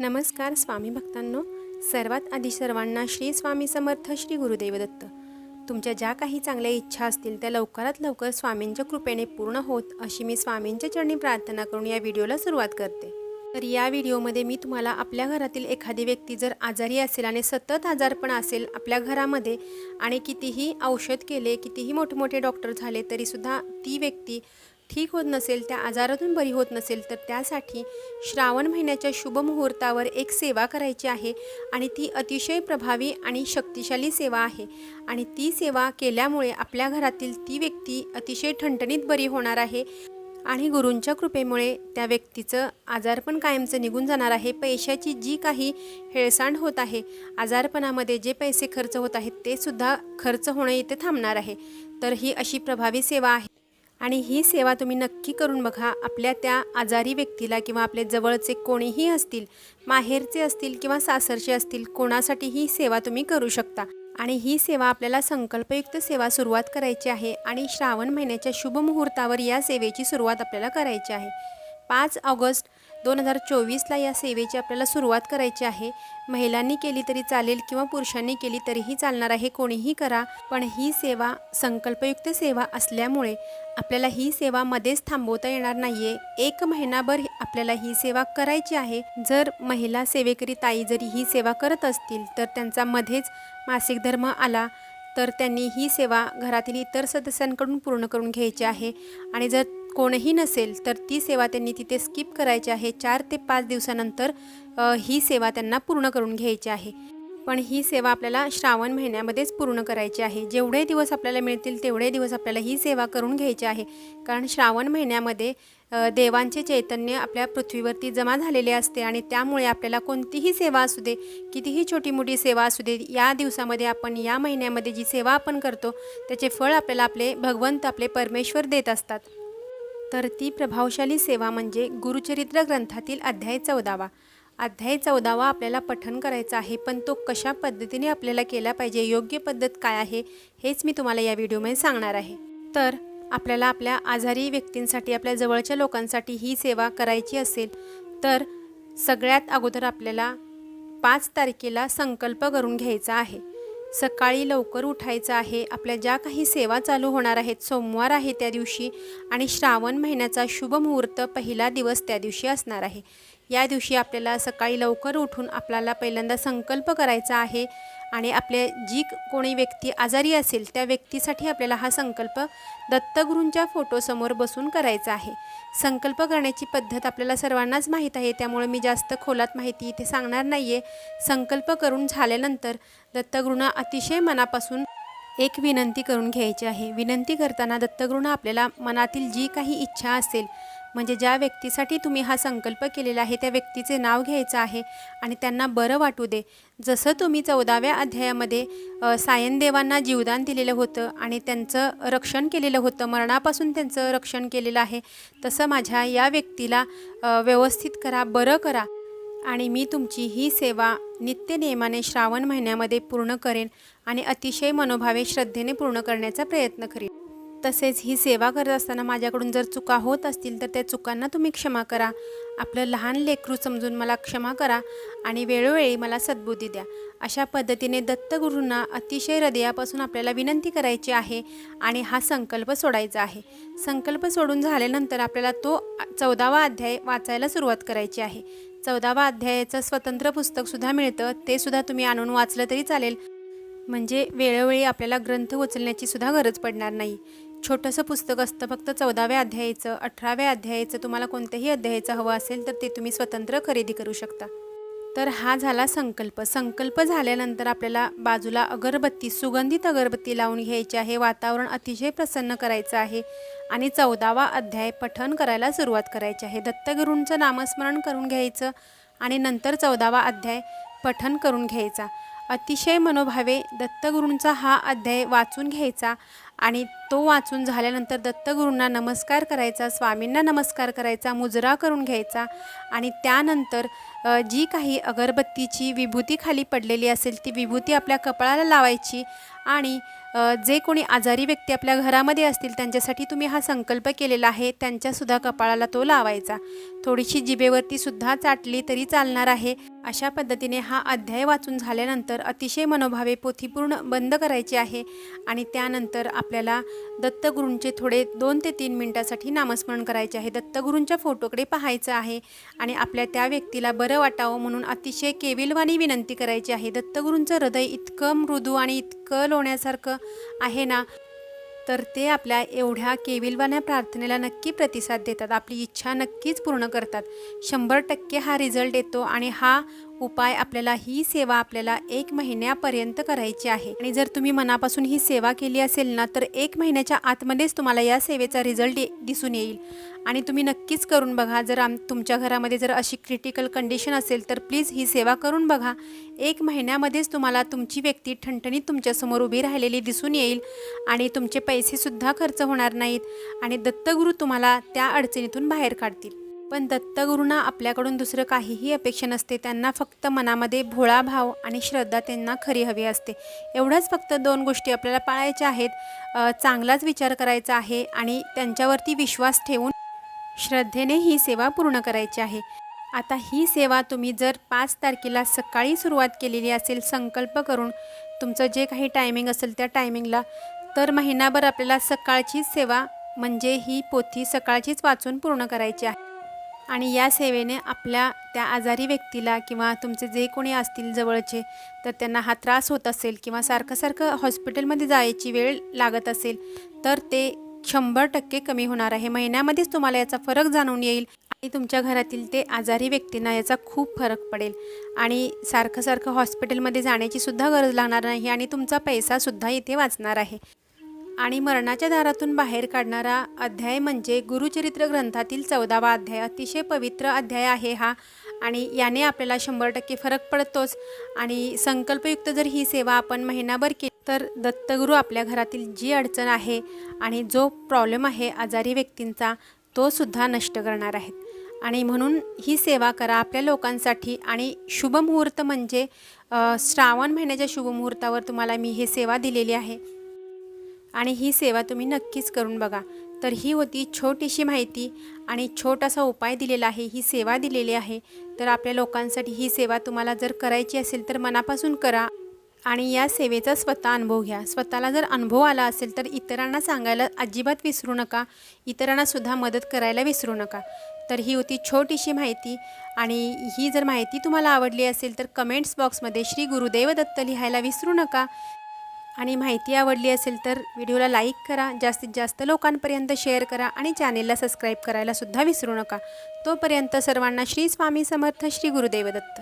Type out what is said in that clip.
नमस्कार स्वामी भक्तांनो. सर्वात आधी सर्वांना श्री स्वामी समर्थ श्री गुरुदेव दत्त तुमच्या ज्या काही चांगल्या इच्छा असतील त्या लवकरात लवकर स्वामींच्या कृपेने पूर्ण होत अशी मी स्वामींच्या चरणी प्रार्थना करून या व्हिडिओला सुरुवात करते. तर या व्हिडिओमध्ये मी तुम्हाला आपल्या घरातील एखादी व्यक्ती जर आजारी असेल आणि सतत आजारपण असेल आपल्या घरामध्ये आणि कितीही औषध केले कितीही मोठमोठे डॉक्टर झाले तरीसुद्धा ती व्यक्ती ठीक होत नसेल त्या आजारातून बरी होत नसेल तर त्यासाठी श्रावण महिन्याच्या शुभ मुहूर्तावर एक सेवा करायची आहे आणि ती अतिशय प्रभावी आणि शक्तिशाली सेवा आहे. आणि ती सेवा केल्यामुळे आपल्या घरातील ती व्यक्ती अतिशय ठणठणीत बरी होणार आहे आणि गुरूंच्या कृपेमुळे त्या व्यक्तीचं आजारपण कायमचं निघून जाणार आहे. पैशाची जी काही हेळसांड होत आहे आजारपणामध्ये जे पैसे खर्च होत आहेत ते सुद्धा खर्च होणं इथे थांबणार आहे. तर ही अशी प्रभावी सेवा आहे. आणि ही सेवा तुम्ही नक्की करून बघा. आपल्या त्या आजारी व्यक्तीला किंवा आपले जवळचे कोणीही असतील माहेरचे असतील किंवा सासरचे असतील कोणासाठी ही सेवा तुम्ही करू शकता. आणि ही सेवा आपल्याला संकल्पयुक्त सेवा सुरुवात करायची आहे आणि श्रावण महिन्याच्या शुभ मुहूर्तावर या सेवेची सुरुवात आपल्याला करायची आहे. पाच ऑगस्ट दोन हजार चोवीसला या सेवेची आपल्याला सुरुवात करायची आहे. महिलांनी केली तरी चालेल किंवा पुरुषांनी केली तरीही चालणार आहे कोणीही करा. पण ही सेवा संकल्पयुक्त सेवा असल्यामुळे आपल्याला ही सेवा मध्येच थांबवता येणार नाही आहे एक महिनाभर आपल्याला ही सेवा करायची आहे. जर महिला सेवेकरी ताई जरी ही सेवा करत असतील तर त्यांचा मध्येच मासिक धर्म आला तर त्यांनी ही सेवा घरातील इतर सदस्यांकडून पूर्ण करून घ्यायची आहे. आणि जर कोणही नसेल तर ती सेवा त्यांनी तिथे स्किप करायची आहे. चार ते पाच दिवसानंतर ही सेवा त्यांना पूर्ण करून घ्यायची आहे. पण ही सेवा आपल्याला श्रावण महिन्यामध्येच पूर्ण करायची आहे. जेवढे दिवस आपल्याला मिळतील तेवढे दिवस आपल्याला ही सेवा करून घ्यायची आहे. कारण श्रावण महिन्यामध्ये देवांचे चैतन्य आपल्या पृथ्वीवरती जमा झालेले असते आणि त्यामुळे आपल्याला कोणतीही सेवा असू दे कितीही छोटी मोठी सेवा असू दे या दिवसामध्ये आपण या महिन्यामध्ये जी सेवा आपण करतो त्याचे फळ आपल्याला आपले भगवंत आपले परमेश्वर देत असतात. तर ती प्रभावशाली सेवा म्हणजे गुरुचरित्र ग्रंथातील अध्याय चौदावा. अध्याय चौदावा आपल्याला पठन करायचा आहे पण तो कशा पद्धतीने आपल्याला केला पाहिजे योग्य पद्धत काय आहे हेच मी तुम्हाला या व्हिडिओमध्ये सांगणार आहे. तर आपल्याला आपल्या आजारी व्यक्तींसाठी आपल्या जवळच्या लोकांसाठी ही सेवा करायची असेल तर सगळ्यात अगोदर आपल्याला पाच तारखेला संकल्प करून घ्यायचा आहे. सकाळी लवकर उठायचं आहे. आपल्या ज्या काही सेवा चालू होणार आहेत सोमवार आहे त्या दिवशी आणि श्रावण महिन्याचा शुभ मुहूर्त पहिला दिवस त्या दिवशी असणार आहे. या दिवशी आपल्याला सकाळी लवकर उठून आपल्याला पहिल्यांदा संकल्प करायचा आहे. आणि आपल्या जी कोणी व्यक्ती आजारी असेल त्या व्यक्तीसाठी आपल्याला हा संकल्प दत्तगुरूंच्या फोटोसमोर बसून करायचा आहे. संकल्प करण्याची पद्धत आपल्याला सर्वांनाच माहीत आहे त्यामुळे मी जास्त खोलात माहिती इथे सांगणार नाही आहे संकल्प करून झाल्यानंतर दत्तगुरूंना अतिशय मनापासून एक विनंती करून घ्यायची आहे. विनंती करताना दत्तगुरूंना आपल्याला मनातील जी काही इच्छा असेल म्हणजे ज्या व्यक्तीसाठी तुम्ही हा संकल्प केलेला आहे त्या व्यक्तीचे नाव घ्यायचं आहे आणि त्यांना बरं वाटू दे. जसं तुम्ही चौदाव्या अध्यायामध्ये सायनदेवांना जीवदान दिलेलं होतं आणि त्यांचं रक्षण केलेलं होतं मरणापासून त्यांचं रक्षण केलेलं आहे तसं माझ्या या व्यक्तीला व्यवस्थित करा बरं करा आणि मी तुमची ही सेवा नित्यनियमाने श्रावण महिन्यामध्ये पूर्ण करेन आणि अतिशय मनोभावे श्रद्धेने पूर्ण करण्याचा प्रयत्न करेन. तसेच ही सेवा करत असताना माझ्याकडून जर चुका होत असतील तर त्या चुकांना तुम्ही क्षमा करा. आपलं लहान लेकरू समजून मला क्षमा करा आणि वेळोवेळी मला सद्बुद्धी द्या. अशा पद्धतीने दत्तगुरूंना अतिशय हृदयापासून आपल्याला विनंती करायची आहे आणि हा संकल्प सोडायचा आहे. संकल्प सोडून झाल्यानंतर आपल्याला तो चौदावा अध्याय वाचायला सुरुवात करायची आहे. चौदावा अध्यायाचं स्वतंत्र पुस्तकसुद्धा मिळतं. ते सुद्धा तुम्ही आणून वाचलं तरी चालेल. म्हणजे वेळोवेळी आपल्याला ग्रंथ उचलण्याची सुद्धा गरज पडणार नाही. छोटंसं पुस्तक असतं फक्त चौदाव्या अध्यायाचं अठराव्या अध्यायाचं तुम्हाला कोणत्याही अध्यायाचं हवं असेल तर ते तुम्ही स्वतंत्र खरेदी करू शकता. तर हा झाला संकल्प. संकल्प झाल्यानंतर आपल्याला बाजूला अगरबत्ती सुगंधित अगरबत्ती लावून घ्यायची आहे. वातावरण अतिशय प्रसन्न करायचं आहे आणि चौदावा अध्याय पठण करायला सुरुवात करायची आहे. दत्तगुरूंचं नामस्मरण करून घ्यायचं आणि नंतर चौदावा अध्याय पठण करून घ्यायचा. अतिशय मनोभावे दत्तगुरूंचा हा अध्याय वाचून घ्यायचा आणि तो वाचून झाल्यानंतर दत्तगुरूंना नमस्कार करायचा स्वामींना नमस्कार करायचा मुजरा करून घ्यायचा आणि त्यानंतर जी काही अगरबत्तीची विभूती खाली पडलेली असेल ती विभूती आपल्या कपाळाला लावायची आणि जे कोणी आजारी व्यक्ती आपल्या घरामध्ये असतील त्यांच्यासाठी तुम्ही हा संकल्प केलेला आहे त्यांच्यासुद्धा कपाळाला तो लावायचा. थोडीशी जिभेवरतीसुद्धा चाटली तरी चालणार आहे. अशा पद्धतीने हा अध्याय वाचून झाल्यानंतर अतिशय मनोभावे पोथी पूर्ण बंद करायची आहे आणि त्यानंतर आप आपल्याला दत्तगुरूंचे थोडे दोन ते तीन मिनटासाठी नामस्मरण करायचे आहे. दत्तगुरूंच्या फोटोकडे पाहायचं आहे आणि आपल्या त्या व्यक्तीला बरं वाटावं म्हणून अतिशय केविलवाणी विनंती करायची आहे. दत्तगुरूंचं हृदय इतकं मृदू आणि इतकं लोण्यासारखं आहे ना तर ते आपल्या एवढ्या केविलवाण्या प्रार्थनेला नक्की प्रतिसाद देतात. आपली इच्छा नक्कीच पूर्ण करतात. शंभर टक्के हा रिझल्ट येतो आणि हा उपाय आपल्याला ही सेवा आपल्याला एक महिन्यापर्यंत करायची आहे. आणि जर तुम्ही मनापासून ही सेवा केली असेल ना तर एक महिन्याच्या आतमध्येच तुम्हाला या सेवेचा रिझल्ट दिसून येईल. आणि तुम्ही नक्कीच करून बघा जर आम तुमच्या घरामध्ये जर अशी क्रिटिकल कंडिशन असेल तर प्लीज ही सेवा करून बघा. एक महिन्यामध्येच तुम्हाला तुमची व्यक्ती ठणठणीत तुमच्यासमोर उभी राहिलेली दिसून येईल आणि तुमचे पैसेसुद्धा खर्च होणार नाहीत आणि दत्तगुरू तुम्हाला त्या अडचणीतून बाहेर काढतील. पण दत्तगुरूंना आपल्याकडून दुसरं काहीही अपेक्षा नसते. त्यांना फक्त मनामध्ये भोळा भाव आणि श्रद्धा त्यांना खरी हवी असते. एवढंच फक्त दोन गोष्टी आपल्याला पाळायच्या आहेत. चांगलाच विचार करायचा आहे आणि त्यांच्यावरती विश्वास ठेवून श्रद्धेने ही सेवा पूर्ण करायची आहे. आता ही सेवा तुम्ही जर पाच तारखेला सकाळी सुरुवात केलेली असेल संकल्प करून तुमचं जे काही टायमिंग असेल त्या टायमिंगला तर महिनाभर आपल्याला सकाळचीच सेवा म्हणजे ही पोथी सकाळचीच वाचून पूर्ण करायची आहे. आणि या सेवेने आपल्या त्या आजारी व्यक्तीला किंवा तुमचे जे कोणी असतील जवळचे तर त्यांना हा त्रास होत असेल किंवा सारखं सारखं हॉस्पिटलमध्ये जायची वेळ लागत असेल तर ते शंभर टक्के कमी होणार आहे. महिन्यामध्येच तुम्हाला याचा फरक जाणून येईल आणि तुमच्या घरातील ते आजारी व्यक्तींना याचा खूप फरक पडेल. आणि सारखं सारखं हॉस्पिटलमध्ये जाण्याची सुद्धा गरज लागणार नाही आणि तुमचा पैसासुद्धा इथे वाचणार आहे. आणि मरणाच्या दारातून बाहेर काढणारा अध्याय म्हणजे गुरुचरित्र ग्रंथातील चौदावा अध्याय. अतिशय पवित्र अध्याय आहे हा आणि याने आपल्याला शंभर टक्के फरक पडतोच. आणि संकल्पयुक्त जर ही सेवा आपण महिनाभर केली तर दत्तगुरू आपल्या घरातील जी अडचण आहे आणि जो प्रॉब्लेम आहे आजारी व्यक्तींचा तो सुद्धा नष्ट करणार आहेत. आणि म्हणून ही सेवा करा आपल्या लोकांसाठी आणि शुभमुहूर्त म्हणजे श्रावण महिन्याच्या शुभमुहूर्तावर तुम्हाला मी हे सेवा दिलेली आहे. आणि ही सेवा तुम्ही नक्कीच करून बघा. तर ही होती छोटीशी माहिती आणि छोटासा उपाय दिलेला आहे ही सेवा दिलेली आहे. तर आपल्या लोकांसाठी ही सेवा तुम्हाला जर करायची असेल तर मनापासून करा आणि या सेवेचा स्वतः अनुभव घ्या. स्वतःला जर अनुभव आला असेल तर इतरांना सांगायला अजिबात विसरू नका. इतरांनासुद्धा मदत करायला विसरू नका. तर ही होती छोटीशी माहिती आणि ही जर माहिती तुम्हाला आवडली असेल तर कमेंट्स बॉक्समध्ये श्री गुरुदेव दत्त लिहायला विसरू नका. आणि माहिती आवडली असेल तर व्हिडिओला लाईक करा जास्तीत जास्त लोकांपर्यंत शेअर करा आणि चॅनेलला सबस्क्राईब करायला सुद्धा विसरू नका. तोपर्यंत सर्वांना श्री स्वामी समर्थ श्री गुरुदेव दत्त.